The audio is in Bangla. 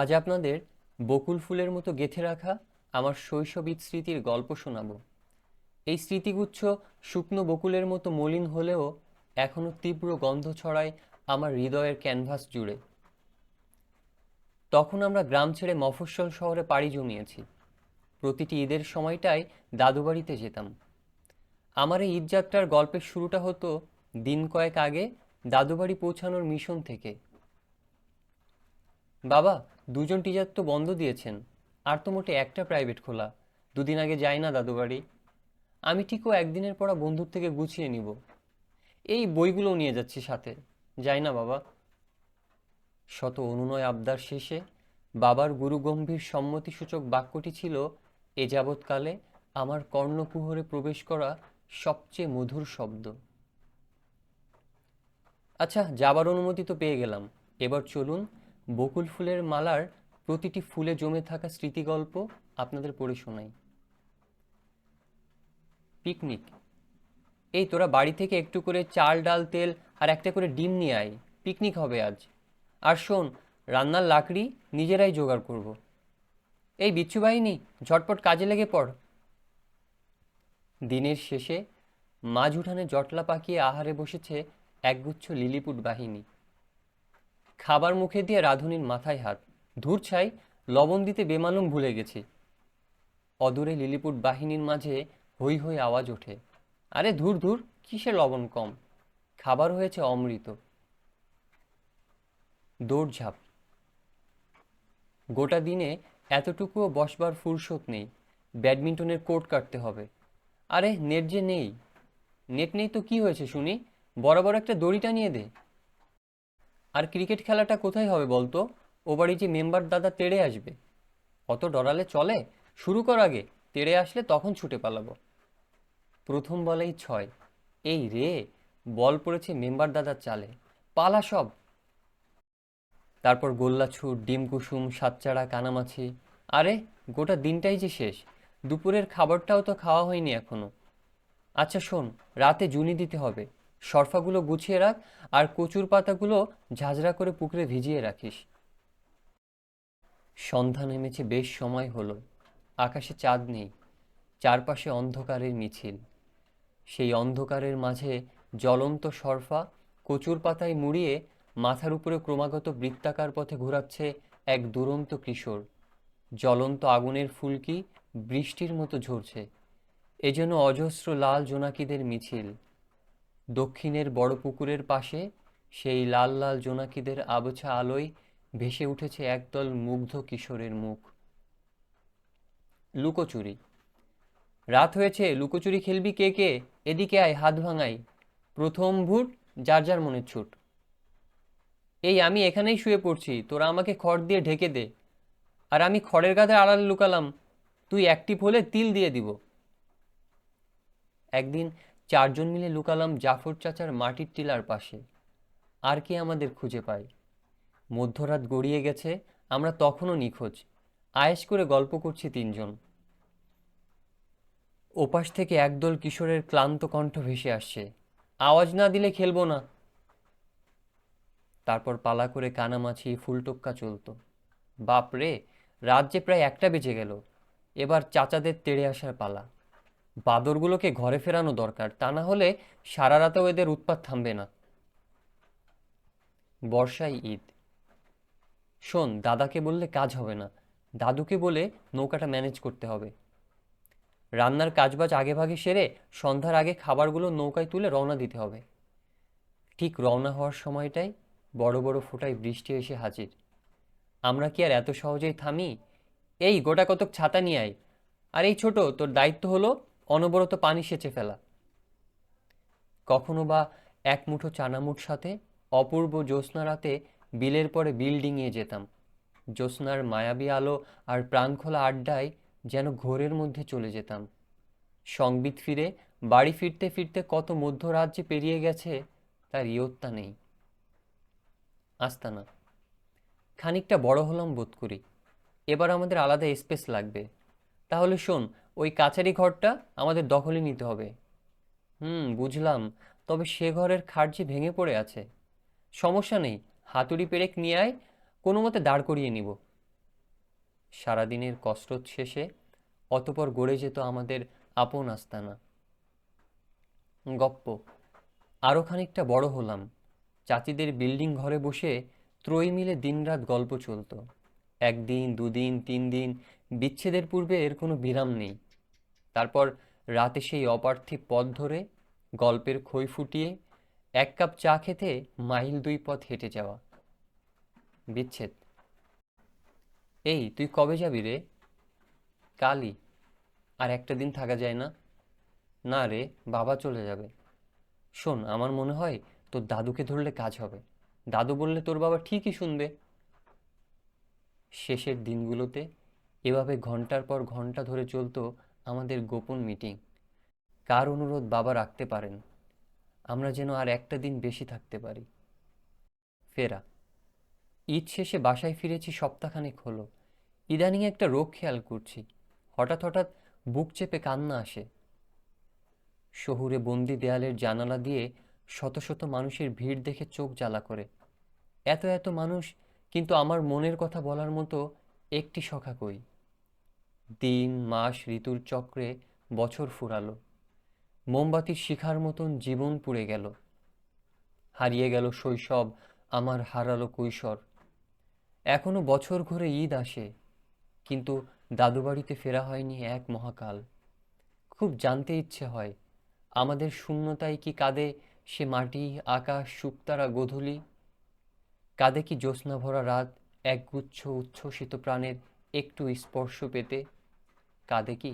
আজ আপনাদের বকুল ফুলের মতো গেঁথে রাখা আমার শৈশবিক স্মৃতির গল্প শোনাব। এই স্মৃতিগুচ্ছ শুকনো বকুলের মতো মলিন হলেও এখনও তীব্র গন্ধ ছড়ায় আমার হৃদয়ের ক্যানভাস জুড়ে। তখন আমরা গ্রাম ছেড়ে মফস্বল শহরে পাড়ি জমিয়েছি। প্রতিটি ঈদের সময়টাই দাদুবাড়িতে যেতাম। আমার এই ঈদযাত্রার গল্পের শুরুটা হতো দিন কয়েক আগে দাদুবাড়ি পৌঁছানোর মিশন থেকে। বাবা দুজন টিচার তো বন্ধ দিয়েছেন। আর তো মোটে একটা প্রাইভেট খোলা। দুদিন আগে যাই না দাদুবাড়ি আমি ঠিকও একদিনের পড়া বন্ধুর থেকে গুছিয়ে নিব। এই বইগুলোও নিয়ে যাচ্ছি সাথে। যাই না বাবা। শত অনুনয় আবদার শেষে বাবার গুরুগম্ভীর সম্মতিসূচক বাক্যটি ছিল, এ যাবৎকালে আমার কর্ণকুহরে প্রবেশ করা সবচেয়ে মধুর শব্দ। আচ্ছা যাবার অনুমতি তো পেয়ে গেলাম। এবার চলুন বকুল ফুলের মালার প্রতিটি ফুলে জমে থাকা স্মৃতিগল্প আপনাদের পড়ে শোনাই। পিকনিক। এই তোরা বাড়ি থেকে একটু করে চাল, ডাল, তেল আর একটা করে ডিম নিয়ে আয়। পিকনিক হবে আজ। আর শোন, রান্নার লাকড়ি নিজেরাই জোগাড় করব। এই বিচ্ছু বাহিনী, ঝটপট কাজে লেগে পড়। দিনের শেষে মাঝ উঠানে জটলা পাকিয়ে আহারে বসেছে একগুচ্ছ লিলিপুট বাহিনী। খাবার মুখে দিয়ে রাধুনির মাথায় হাত। ধূর ছাই, লবণ দিতে বেমালুম ভুলে গেছি। অদূরে লিলিপুট বাহিনীর মাঝে হই হই আওয়াজ ওঠে। আরে ধুর ধুর, কিসে লবণ কম? খাবার হয়েছে অমৃত। দৌড়ঝাঁপ। গোটা দিনে এতটুকুও বসবার ফুরসত নেই। ব্যাডমিন্টনের কোর্ট কাটতে হবে। আরে নেট যে নেই। নেট নেই তো কি হয়েছে শুনি? বরাবর একটা দড়িটা নিয়ে দে। আর ক্রিকেট খেলাটা কোথায় হবে বলতো? ও বাড়ি যে মেম্বার দাদা তেড়ে আসবে। অত ডরালে চলে? শুরু কর আগে। তেড়ে আসলে তখন ছুটে পালাবো। প্রথম বলেই ছয়। এই রে, বল পড়েছে মেম্বার দাদার চালে। পালা সব। তারপর গোল্লা ছুট ডিম কুসুম, সাতচাড়া, কানামাছি। আরে, গোটা দিনটাই যে শেষ। দুপুরের খাবারটাও তো খাওয়া হয়নি এখনও। আচ্ছা শোন, রাতে জুনি দিতে হবে। সরফাগুলো গুছিয়ে রাখ আর কচুর পাতাগুলো ঝাঁঝরা করে পুকুরে ভিজিয়ে রাখিস। সন্ধ্যা নেমেছে, বেশ সময় হলো। আকাশে চাঁদ নেই, চারপাশে অন্ধকারের মিছিল। সেই অন্ধকারের মাঝে জ্বলন্ত সরফা কচুর পাতায় মুড়িয়ে মাথার উপরে ক্রমাগত বৃত্তাকার পথে ঘোরাচ্ছে এক দুরন্ত কিশোর। জ্বলন্ত আগুনের ফুলকি বৃষ্টির মতো ঝরছে। এ যেন অজস্র লাল জোনাকিদের মিছিল। দক্ষিণের বড় পুকুরের পাশে সেই লাল লাল জোনাকিদের আবছা আলোয় ভেসে উঠেছে একদল মুগ্ধ কিশোরের মুখ। লুকোচুরি। রাত হয়েছে, লুকোচুরি খেলবি কে কে? এদিকে আয়, হাত ভাঙাই। প্রথম ভুট, যার যার মনের ছুট। এই, আমি এখানেই শুয়ে পড়ছি, তোরা আমাকে খড় দিয়ে ঢেকে দে। আর আমি খড়ের গাদের আড়ালে লুকালাম, তুই অ্যাক্টিভ হলে তিল দিয়ে দিব। একদিন চারজন মিলে লুকালাম জাফর চাচার মাটির টিলার পাশে। আর কে আমাদের খুঁজে পায়? মধ্যরাত গড়িয়ে গেছে, আমরা তখনও নিখোঁজ। আয়েস করে গল্প করছি তিনজন। ওপাশ থেকে একদল কিশোরের ক্লান্ত কণ্ঠ ভেসে আসছে। আওয়াজ না দিলে খেলব না। তারপর পালা করে কানামাছি ফুলটোক্কা চলতো। বাপ রে রাত যে প্রায় একটা বেজে গেল। এবার চাচাদের তেড়ে আসার পালা। বাদরগুলোকে ঘরে ফেরানো দরকার, তা না হলে সারা রাতেও এদের উৎপাত থামবে না। বর্ষায় ঈদ। শোন, দাদাকে বললে কাজ হবে না। দাদুকে বলে নৌকাটা ম্যানেজ করতে হবে। রান্নার কাজবাজ আগে ভাগে সেরে সন্ধ্যার আগে খাবারগুলো নৌকায় তুলে রওনা দিতে হবে। ঠিক রওনা হওয়ার সময়টাই বড় বড় ফোঁটায় বৃষ্টি এসে হাজির। আমরা কি আর এত সহজেই থামি? এই গোটা কতক ছাতা নিয়ে আয়। আর এই ছোট, তোর দায়িত্ব হলো অনবরত পানি সেচে ফেলা। কখনো বা এক মুঠো চানামুট সাথে, অপূর্ব জ্যোৎস্না রাতে বিলের পরে বিল ডিঙিয়ে যেতাম। জ্যোৎস্নার মায়াবী আলো আর প্রাণখোলা আড্ডায় যেন ঘোরের মধ্যে চলে যেতাম। সংবিত ফিরে, বাড়ি ফিরতে ফিরতে কত মধ্যরাত যে পেরিয়ে গেছে, তার ইয়ত্তা নেই। আস্তানা। খানিকটা বড় হলাম বোধ করি। এবার আমাদের আলাদা স্পেস লাগবে। তাহলে শোন ওই কাছারি ঘরটা আমাদের দখলে নিতে হবে। হুম, বুঝলাম। তবে সে ঘরের খাট ভেঙে পড়ে আছে। সমস্যা নেই, হাতুড়ি পেরেক নিয়ে আয়, কোনো মতে দাঁড় করিয়ে নিব। সারাদিনের কসরত শেষে অতপর গড়ে যেত আমাদের আপন আস্তানা। গপ্প আরও খানিকটা বড় হলাম। চাচিদের বিল্ডিং ঘরে বসে ত্রয়ী মিলে দিনরাত গল্প চলতো। একদিন, দুদিন তিন দিন বিচ্ছেদের পূর্বে এর কোনো বিরাম নেই। তারপর রাতে সেই অপার্থিব পথ ধরে গল্পের খই ফুটিয়ে এক কাপ চা খেতে মাইল দুই পথ হেঁটে যাওয়া। বিচ্ছেদ। এই, তুই কবে যাবি রে? কালই। আর একটা দিন থাকা যায় না? না রে, বাবা চলে যাবে। শোন, আমার মনে হয় তোর দাদুকে ধরলে কাজ হবে। দাদু বললে তোর বাবা ঠিকই শুনবে। শেষের দিনগুলোতে এভাবে ঘণ্টার পর ঘণ্টা ধরে চলতো আমাদের গোপন মিটিং। কার অনুরোধ বাবা রাখতে পারেন? আমরা যেন আর একটা দিন বেশি থাকতে পারি। ফেরা। ঈদ শেষে বাসায় ফিরেছি সপ্তাহখানেক হলো। ইদানিং একটা রোগ খেয়াল করছি। হঠাৎ হঠাৎ বুক চেপে কান্না আসে। শহুরে বন্দি দেয়ালের জানালা দিয়ে শত শত মানুষের ভিড় দেখে চোখ জ্বালা করে। এত এত মানুষ কিন্তু আমার মনের কথা বলার মতো একটি সখা কই? দিন, মাস, ঋতুর চক্রে বছর ফুরালো। মোমবাতির শিখার মতন জীবন পুড়ে গেল। হারিয়ে গেল শৈশব, আমার হারালো কৈশোর। এখনও বছর ঘুরে ঈদ আসে, কিন্তু দাদুবাড়িতে ফেরা হয়নি এক মহাকাল। খুব জানতে ইচ্ছে হয়, আমাদের শূন্যতায় কি কাঁদে সে মাটি, আকাশ শুকতারা গোধূলি? কাঁদে কি জ্যোৎস্না ভরা রাত একগুচ্ছ উচ্ছ্বসিত প্রাণের একটু স্পর্শ পেতে? কাঁদে কি